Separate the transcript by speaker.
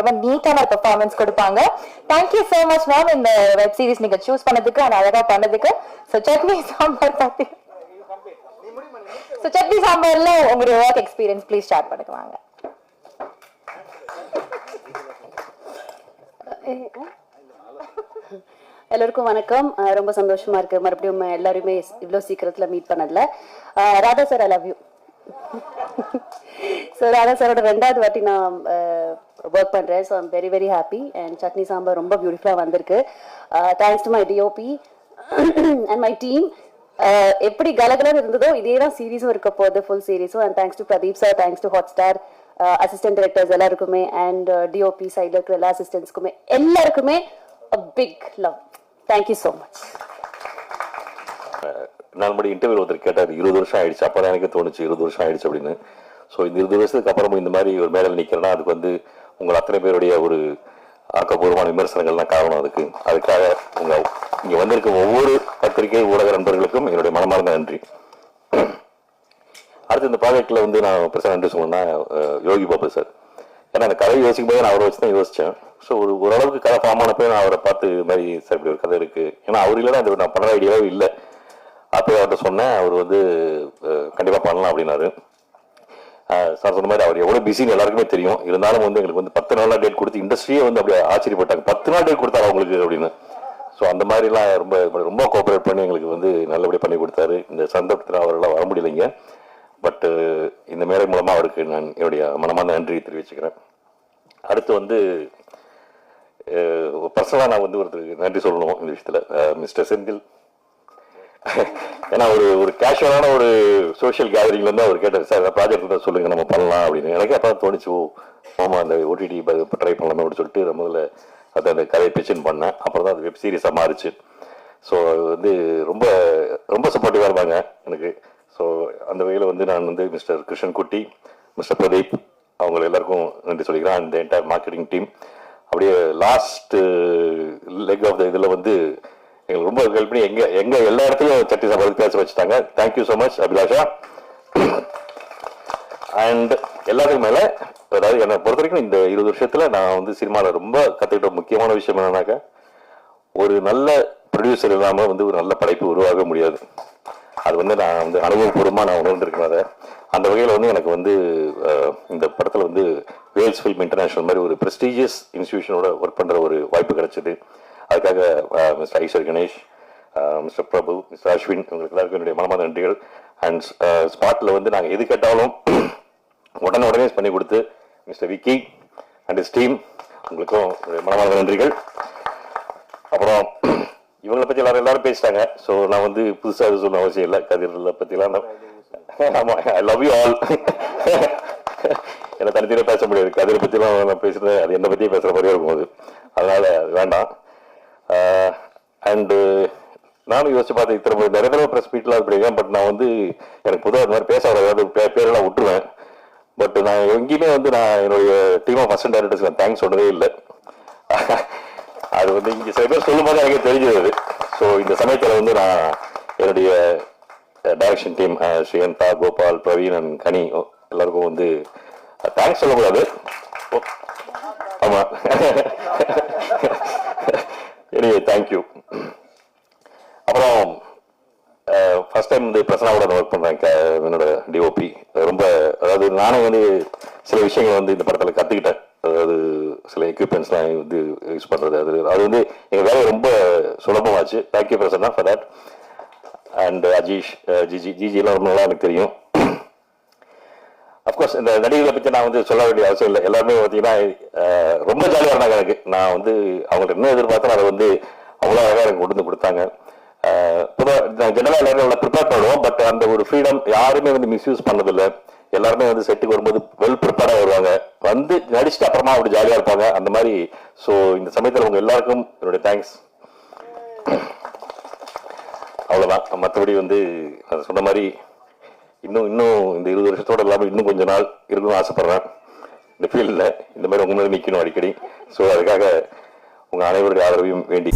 Speaker 1: ரொம்ப நீட்டான பெர்ஃபார்மன்ஸ் கொடுப்பாங்க. Thank you so much ma'am இந்த வெப் சீரிஸ் நீங்க சூஸ் பண்ணதுக்கு அண்ட் அழகா பண்ணதுக்கு. ஸோ சட்னி சாம்பார் பார்த்து ஸோ சட்னி சாம்பார்ல உங்களுடைய ஒர்க் எக்ஸ்பீரியன்ஸ் ப்ளீஸ் ஸ்டார்ட் பண்ணுவாங்க
Speaker 2: எல்லோருக்கும் வணக்கம். ரொம்ப சந்தோஷமா இருக்கு. மறுபடியும் எல்லாருமே இவ்வளோ சீக்கிரத்தில் மீட் பண்ணதுல. Radha sir I love you so அதான் சாரோட ரெண்டாவது வாட்டி நான் ஒர்க் பண்றேன். So I'm very very happy and chutney sambar ரொம்ப பியூட்டிஃபுல்லாக வந்திருக்கு. Thanks to my DOP and my team எப்படி கலகலன்னு இருந்ததோ இதே தான் சீரீஸும் இருக்க போகுது full சீரீஸும் and thanks to Pradeep sir thanks to Hotstar assistant directors எல்லாருக்குமே அண்ட் டிஓபி சைடில் இருக்கிற எல்லா அசிஸ்டன்ஸ்க்குமே எல்லாருக்குமே big love thank you so much
Speaker 3: நான் படி இன்டர்வியூ ஒருத்தர் கேட்டார் இருபது வருஷம் ஆயிடுச்சு. அப்போ தான் எனக்கு தோணுச்சு இருபது வருஷம் ஆயிடுச்சு அப்படின்னு. ஸோ இந்த இருபது வருஷத்துக்கு அப்புறமும் இந்த மாதிரி ஒரு மேடையில் நிற்கிறேன்னா அதுக்கு வந்து உங்கள் அத்தனை பேருடைய ஒரு ஆக்கப்பூர்வமான விமர்சனங்கள்லாம் காரணம் அதுக்கு. அதுக்காக உங்கள் இங்கே வந்திருக்க ஒவ்வொரு பத்திரிகை ஊடக நண்பர்களுக்கும் என்னுடைய மனமார்ந்த நன்றி. அடுத்து இந்த ப்ராஜெக்டில் வந்து நான் பெருசாக நன்றி சொல்லணும்னா யோகி பாபு சார். ஏன்னா அந்த கதையை யோசிக்கும் போது நான் அவரை வச்சு தான் யோசித்தேன் ஸோ ஒரு ஓரளவுக்கு கதை ஃபார்ம் ஆனப்போ நான் அவரை பார்த்து இது மாதிரி சார் இப்படி ஒரு கதை இருக்குது ஏன்னா அவர் இல்லைன்னா அது நான் பண்ணுற ஐடியாவே இல்லை. அப்போ அவர்கிட்ட சொன்னேன் அவர் வந்து கண்டிப்பாக பண்ணலாம் அப்படின்னாரு. சார் சொன்ன மாதிரி அவர் எவ்வளோ பிஸின்னு எல்லாருக்குமே தெரியும். இருந்தாலும் வந்து எங்களுக்கு வந்து பத்து நாளாக டேட் கொடுத்து இண்டஸ்ட்ரியே வந்து அப்படியே ஆச்சரியப்பட்டாங்க. பத்து நாள் டேட் கொடுத்தாரு அவங்களுக்கு அப்படின்னு. ஸோ அந்த மாதிரிலாம் ரொம்ப ரொம்ப கோஆப்ரேட் பண்ணி எங்களுக்கு வந்து நல்லபடியாக பண்ணி கொடுத்தாரு. இந்த சந்தர்ப்பத்தில் அவரெல்லாம் வர முடியலைங்க. பட்டு இந்த மேடை மூலமாக அவருக்கு நான் என்னுடைய மனமார்ந்த நன்றி தெரிவிச்சுக்கிறேன். அடுத்து வந்து பர்சனலாக நான் வந்து ஒருத்தருக்கு நன்றி சொல்லணும் இந்த விஷயத்தில். மிஸ்டர் செந்தில். ஏன்னா ஒரு ஒரு கேஷுவலான ஒரு சோஷியல் கேதரிங்ல இருந்து அவர் கேட்டார் சார் ப்ராஜெக்ட் இருந்தால் சொல்லுங்க நம்ம பண்ணலாம் அப்படின்னு. எனக்கு அப்போ தோணுச்சு ஓ ஆமாம் அந்த ஓடிடி ட்ரை பண்ணலாமே அப்படின்னு சொல்லிட்டு நான் முதல்ல அதை அந்த கதையை பிச்சின் பண்ணேன். அப்புறம் தான் அது வெப் சீரிஸாக மாறிச்சு. ஸோ வந்து ரொம்ப ரொம்ப சப்போர்ட்டிவாக இருப்பாங்க எனக்கு. ஸோ அந்த வகையில் வந்து நான் வந்து மிஸ்டர் கிருஷ்ணன் குட்டி மிஸ்டர் பிரதீப் அவங்க எல்லாருக்கும் நன்றி சொல்லிக்கிறேன் அந்த என்டையர் மார்க்கெட்டிங் டீம் அப்படியே லாஸ்ட் லெக் ஆஃப் த இதில் வந்து எங்களுக்கு ரொம்ப ஹெல்ப் பண்ணி எங்க எங்க எல்லா இடத்துலயும் சட்டி சாம்பார் பேச வச்சுட்டாங்க. Thank you so much Abhilasha. And எல்லாத்துக்கும் மேல அதாவது என்னை பொறுத்த வரைக்கும் இந்த இருபது வருஷத்துல நான் வந்து சினிமாவில் ரொம்ப கத்துக்கிட்ட முக்கியமான விஷயம் என்னன்னாக்கா ஒரு நல்ல ப்ரொடியூசர் இல்லாம வந்து ஒரு நல்ல படைப்பு உருவாக முடியாது. அது வந்து நான் வந்து அனுபவபூர்வமாக நான் உணர்ந்திருக்கேன் அதை. அந்த வகையில் வந்து எனக்கு வந்து இந்த படத்தில் வந்து வேல்ஸ் ஃபில்ம் இன்டர்நேஷனல் மாதிரி ஒரு ப்ரெஸ்டீஜியஸ் இன்ஸ்டியூஷனோட ஒர்க் பண்ணுற ஒரு வாய்ப்பு கிடைச்சிது. அதுக்காக mister Aishwar Ganesh mister Prabhu mister Ashwin உங்களுக்கு எல்லாருக்கும் என்னுடைய மனமார்ந்த நன்றிகள். அண்ட் ஸ்பாட்டில் வந்து நாங்கள் எது கேட்டாலும் உடனே உடனே பண்ணி கொடுத்து mister Vicky and his team உங்களுக்கும் என்னுடைய மனமார்ந்த நன்றிகள். அப்புறம் இவங்களை பற்றி எல்லாரும் எல்லாரும் பேசிட்டாங்க. ஸோ நான் வந்து புதுசாக எதுவும் சொல்ல அவசியம் இல்லை. கதிரில் பற்றிலாம் ஆமாம் ஐ லவ் யூ ஆல் ஏன்னா தனித்தனியாக பேச முடியாது. கதிரை பற்றிலாம் நான் பேசுகிறேன் அது என்னை பத்தியே பேசுகிற மாதிரியே இருக்கும் அது அதனால் அது வேண்டாம். அண்டு நானும் யோசிச்சு பார்த்தேன் இத்தனை பேர் நிறைய தடவை ப்ரெஸ் மீட்லாம் இருப்பீங்க பட் நான் வந்து எனக்கு பொதுவாக இந்த மாதிரி பேச வராது பே- பேரெல்லாம் விட்டுருவேன். பட் நான் எங்கேயுமே வந்து நான் என்னுடைய டீம் ஆஃப் அசன் டைரக்டர்ஸ் நான் தேங்க்ஸ் சொன்னதே இல்லை. அது வந்து இங்கே சில பேர் சொல்லும் போது எனக்கு தெரிஞ்சது ஸோ இந்த சமயத்தில் வந்து நான் என்னுடைய direction team Sriyantha Gopal Praveen and Kani எல்லாருக்கும் வந்து தேங்க்ஸ் சொல்லக்கூடாது. ஓ, ஆமாம் எனிவே தேங்க்யூ அப்புறம் ஃபர்ஸ்ட் டைம் வந்து பிரசனாவோட ஒர்க் பண்ணுறேன் என்னோட டிஓபி ரொம்ப அதாவது நானே வந்து சில விஷயங்கள் வந்து இந்த படத்தில் கற்றுக்கிட்டேன் அதாவது சில எக்யூப்மெண்ட்ஸ்லாம் வந்து யூஸ் பண்ணுறது அது அது வந்து எங்கள் வேலை ரொம்ப சுலபமாச்சு. Thank you Prasanna for that and Ajeesh Jiji ஜிஜிலாம் ரொம்ப நல்லா எனக்கு தெரியும். அஃப்கோர்ஸ் இந்த நடிகர்களை பற்றி நான் வந்து சொல்ல வேண்டிய அவசியம் இல்லை. எல்லாருமே பார்த்தீங்கன்னா ரொம்ப ஜாலியாக இருந்தாங்க எனக்கு. நான் வந்து அவங்கள்ட்ட என்ன எதிர்பார்த்தேன் அதை வந்து அவ்வளோ அழகாக எனக்கு கொண்டு வந்து கொடுத்தாங்க. பொதுவாக ஜெனரலாக எல்லாரும் நல்லா ப்ரிப்பேர் பண்ணுவோம். பட் அந்த ஒரு ஃப்ரீடம் யாருமே வந்து மிஸ்யூஸ் பண்ணதில்லை. எல்லாருமே வந்து செட்டுக்கு வரும்போது வெல் ப்ரிப்பேர்டாக வருவாங்க. வந்து நடிச்சுட்டு அப்புறமா அப்படி ஜாலியாக இருப்பாங்க. அந்த மாதிரி. ஸோ இந்த சமயத்தில் உங்கள் எல்லாருக்கும் என்னுடைய தேங்க்ஸ் அவ்வளோதான் மற்றபடி வந்து சொன்ன மாதிரி இன்னும் இன்னும் இந்த இருபது வருஷத்தோட இல்லாமல் இன்னும் கொஞ்ச நாள் இருக்கணும்னு ஆசைப்படுறேன். இந்த ஃபீல்டில் இந்த மாதிரி உங்க மேலே நிற்கணும் அடிக்கடி. ஸோ அதுக்காக உங்கள் அனைவருடைய ஆதரவையும் வேண்டி